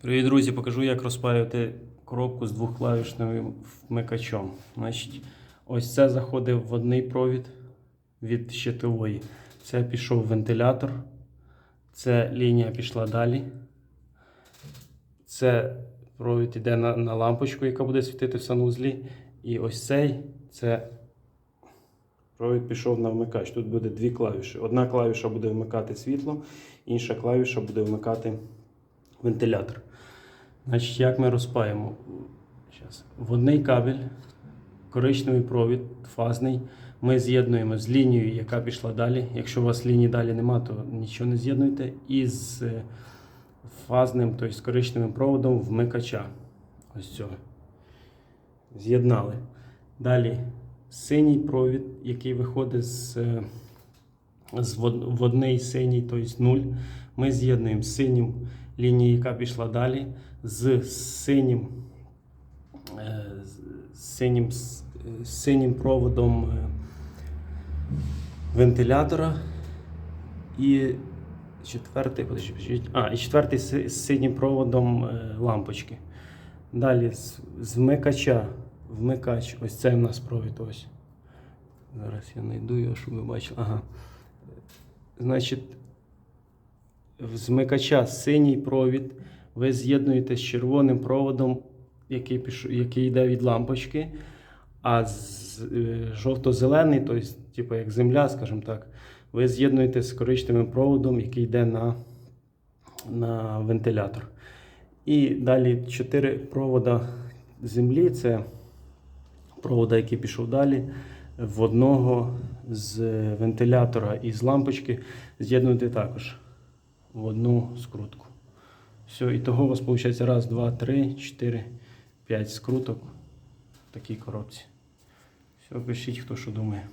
Привіт, друзі! Покажу, як розпаювати коробку з двохклавішним вмикачом. Значить, ось це заходить в одний провід від щитової. Це пішов вентилятор. Це лінія пішла далі. Це провід йде на, на лампочку, яка буде світити в санузлі. І ось цей це провід пішов на вмикач. Тут буде дві клавіші. Одна клавіша буде вмикати світло, інша клавіша буде вмикати вентилятор. Значить, як ми розпаємо? Щас. Водний кабель, коричневий провід, фазний. Ми з'єднуємо з лінією, яка пішла далі. Якщо у вас лінії далі нема, то нічого не з'єднуйте. І з е, фазним, тобто з коричневим проводом вмикача. Ось цього. З'єднали. Далі синій провід, який виходить з, вод- водний синій, тобто 0. Ми з'єднуємо з синім лінію, яка пішла далі, з синім, е, синім, синім проводом е, вентилятора. І четвертий, а, і четвертий з синім проводом е, лампочки. Далі з, вмикача. Вмикач. Ось це в нас провід. Ось. Зараз я знайду його, щоб ви бачили. Ага. Значить, з вмикача синій провід ви з'єднуєте з червоним проводом, який, піш... який йде від лампочки, а з е, жовто-зелений, тобто, типу як земля, скажімо так, ви з'єднуєте з коричневим проводом, який йде на, на вентилятор. І далі чотири провода землі це провода, який пішов далі. В одного з вентилятора і з лампочки з'єднуєте також в одну скрутку. Все, і того у вас виходить раз, два, три, чотири, п'ять скруток в такій коробці. Все, пишіть, хто що думає.